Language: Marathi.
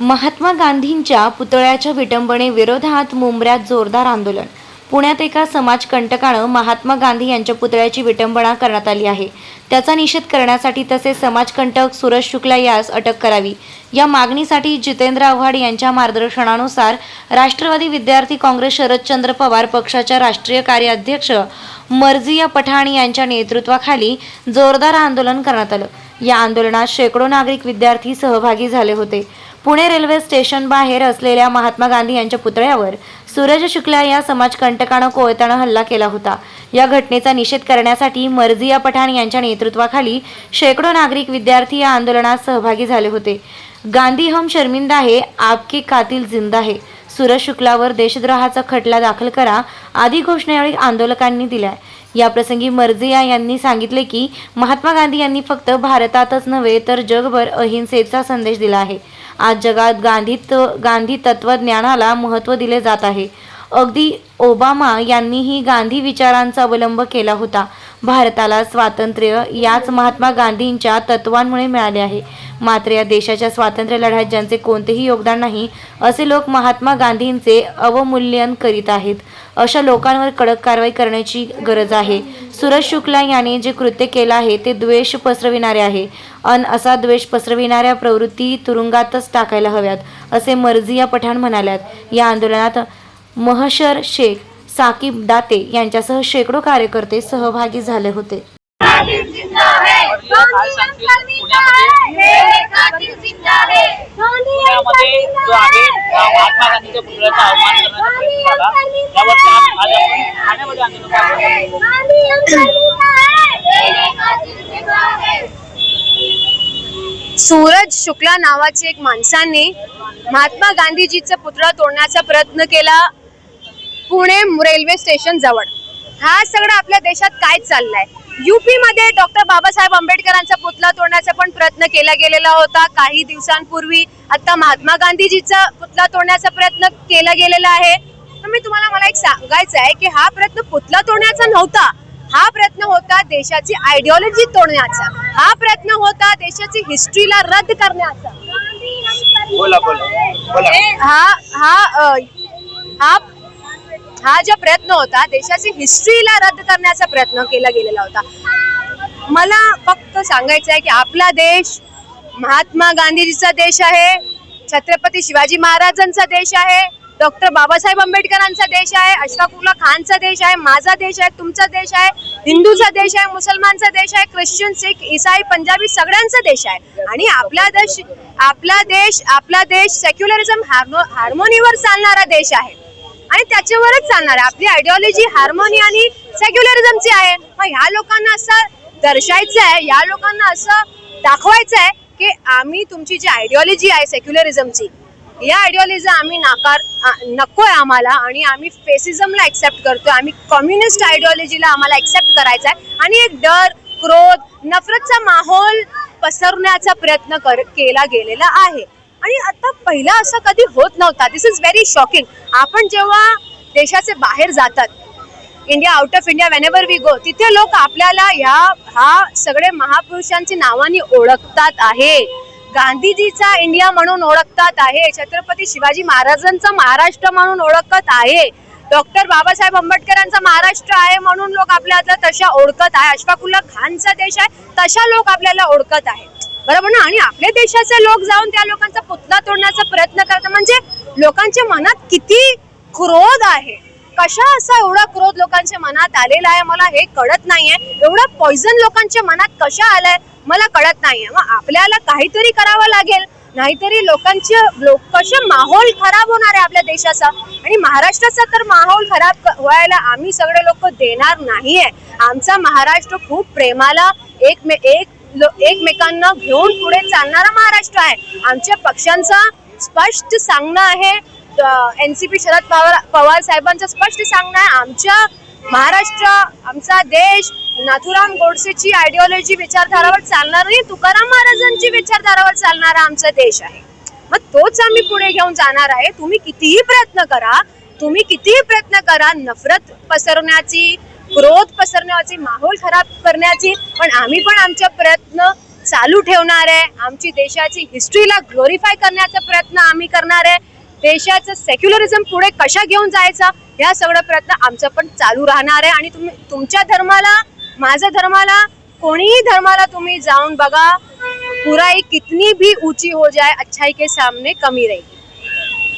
महात्मा गांधींच्या पुतळ्याच्या विटंबने विरोधात मुंबऱ्यात जोरदार आंदोलन. पुण्यात एका समाजकंटकानं महात्मा गांधी यांच्या पुतळ्याची विटंबना करण्यात आली आहे. त्याचा निषेध करण्यासाठी तसेच समाजकंटक सूरज शुक्ला यास अटक करावी. या मागणीसाठी जितेंद्र आव्हाड यांच्या मार्गदर्शनानुसार राष्ट्रवादी विद्यार्थी काँग्रेस शरदचंद्र पवार पक्षाच्या राष्ट्रीय कार्याध्यक्ष मर्जिया पठाण यांच्या नेतृत्वाखाली जोरदार आंदोलन करण्यात आलं. या आंदोलनात शेकडो नागरिक विद्यार्थी सहभागी झाले होते. पुणे रेल्वे स्टेशन बाहेर असलेल्या महात्मा गांधी यांच्या पुतळ्यावर सूरज शुक्ला या समाजकंटकानं कोयत्यानं हल्ला केला होता. या घटनेचा निषेध करण्यासाठी मर्जिया पठाण यांच्या नेतृत्वाखाली शेकडो नागरिक विद्यार्थी या आंदोलनात सहभागी झाले होते. गांधी हम शर्मिंदा आहे आपके कातील जिंदा आहे सूरज शुक्लावर देशद्रोहाचा खटला दाखल करा आदी घोषणा यावेळी आंदोलकांनी दिल्या. याप्रसंगी मर्जिया यांनी सांगितले की महात्मा गांधी यांनी फक्त भारतातच नव्हे तर जगभर अहिंसेचा संदेश दिला आहे. आज जगात गांधी गांधी तत्वज्ञानाला महत्त्व दिले जात आहे. अगदी ओबामा यांनीही गांधी विचारांचा अवलंब केला होता. भारताला स्वातंत्र्य याच महात्मा गांधींच्या तत्वांमुळे मिळाले आहे. मात्र या देशाच्या स्वातंत्र्य लढ्यात ज्यांचे कोणतेही योगदान नाही असे लोक महात्मा गांधींचे अवमूल्यन करीत आहेत. अशा लोकांवर कडक कारवाई करण्याची गरज आहे. सूरज शुक्ला याने जे कृत्य केलं आहे ते द्वेष पसरविणारे आहे. अन असा द्वेष पसरविणाऱ्या प्रवृत्ती तुरुंगातच टाकायला हव्यात असे मर्जिया पठाण म्हणाल्यात. या आंदोलनात महशर शेख साकीब दाते यांच्यासह शेकडो कार्यकर्ते सहभागी झाले होते. महात्मा गांधीच्या पुतळ्याचा अवमान करण्याचा आज आपण ठाण्यामध्ये आंदोलन सूरज शुक्ला नावाचे एक माणसाने महात्मा गांधीजीचा पुतळा तोडण्याचा प्रयत्न केला. पुणे रेल्वे स्टेशन जवळ. हा सगळं आपल्या देशात काय चाललाय? युपी मध्ये डॉक्टर बाबासाहेब आंबेडकरांचा पुतळा तोडण्याचा पण प्रयत्न केला गेलेला होता. काही दिवसांपूर्वी आता महात्मा गांधीजीचा पुतळा तोडण्याचा प्रयत्न केला गेलेला आहे. तर मी तुम्हाला मला एक सांगायचं आहे की हा प्रयत्न पुतळा तोडण्याचा नव्हता. हा प्रयत्न होता देशाची आयडिओलॉजी तोडण्याचा. हा प्रयत्न होता देशाची हिस्ट्रीला रद्द करण्याचा. बोला बोला. बोला. हा हा हा हा जो प्रयत्न होता देशाची हिस्ट्रीला रद्द करण्याचा प्रयत्न केला गेलेला होता. मला फक्त सांगायचं आहे की आपला देश महात्मा गांधीजीचा देश आहे छत्रपती शिवाजी महाराजांचा देश आहे डॉक्टर बाबासाहेब आंबेडकरांचा देश आहे अशफाकुल्ला खानचा देश आहे माझा देश आहे तुमचा देश आहे हिंदूचा देश आहे मुसलमानचा देश आहे ख्रिश्चन सिख इसाई पंजाबी सगळ्यांचा देश आहे. आणि आपला देश आपला देश आपला देश सेक्युलरिझम हार्मो हार्मोनीवर चालणारा देश आहे. आणि त्याच्यावरच चालणार आहे. आपली आयडिओलॉजी हार्मोनी आणि सेक्युलरिझमची आहे. मग ह्या लोकांना असं दर्शायचं आहे या लोकांना असं दाखवायचं आहे की आम्ही तुमची जी आयडिओलॉजी आहे सेक्युलरिझमची या आयडिओलॉजी आम्ही नाकार नको आहे आम्हाला आणि आम्ही फेसिझमला ॲक्सेप्ट करतो आम्ही कम्युनिस्ट आयडिओलॉजीला आम्हाला ॲक्सेप्ट करायचा आहे. आणि एक डर क्रोध नफरतचा माहोल पसरण्याचा प्रयत्न कर केला गेलेला आहे. आणि आता पहिला असं कधी होत नव्हता. दिस इज व्हेरी शॉकिंग आपण जेव्हा देशाचे बाहेर जातात India out of India whenever we go तिथे लोक आपल्याला ह्या हा सगळे महापुरुषांची नावाने ओळखतात आहे. गांधीजीचा इंडिया म्हणून ओळखतात आहे. छत्रपती शिवाजी महाराजांचा महाराष्ट्र म्हणून ओळखत आहे. डॉक्टर बाबासाहेब आंबेडकरांचा महाराष्ट्र आहे म्हणून लोक आपल्याला तशा ओळखत आहे. अशफाकुल्ला खानचा देश आहे तशा लोक आपल्याला ओळखत आहे बरोबर ना? आणि आपल्या देशाचे लोक जाऊन त्या लोकांचा पुतळा तोडण्याचा प्रयत्न करतात. म्हणजे लोकांच्या मनात किती क्रोध आहे? कशा असा एवढा क्रोध लोकांच्या मनात आलेला आहे? मला हे कळत नाहीये. एवढा पॉइझन लोकांच्या मनात कशा आलाय? मला कळत नाहीये. मग आपल्याला काहीतरी करावं लागेल. नाहीतरी लोकांचे लोक कसे माहोल खराब होणार आहे आपल्या देशाचा? आणि महाराष्ट्राचा तर माहोल खराब व्हायला आम्ही सगळे लोक देणार नाहीये. आमचा महाराष्ट्र खूप प्रेमाला एक मे एक एकमेकांना घेऊन पुढे चालणारा महाराष्ट्र आहे. आमच्या पक्षांचा स्पष्ट सांगणं आहे. N C P Sharad Pawar Pawar साहेबांचं स्पष्ट सांगणं आहे. आमच्या महाराष्ट्र आमचा देश नाथुराम गोडसेची आयडिओलॉजी विचारधारावर चालणार नाही तुकाराम महाराजांची विचारधारावर चालणारा आमचा देश आहे. मग तोच आम्ही पुढे घेऊन जाणार आहे. तुम्ही कितीही प्रयत्न करा. तुम्ही कितीही प्रयत्न करा. नफरत पसरवण्याची क्रोध पसरण्याची माहोल खराब करण्याची पण आम्ही पण आमचा प्रयत्न चालू ठेवणार आहे. आमची देशाची हिस्ट्रीला ग्लोरीफाय करण्याचा प्रयत्न आम्ही करणार आहे. देशाचं सेक्युलरिझम पुढे कशा घेऊन जायचा या सगळं प्रयत्न आमचं पण चालू राहणार आहे. आणि तुम्ही तुमच्या धर्माला माझ्या धर्माला कोणीही धर्माला तुम्ही जाऊन बघा बुराई कितनी भी ऊंची हो जाए अच्छाई के सामने कमी रहेगी.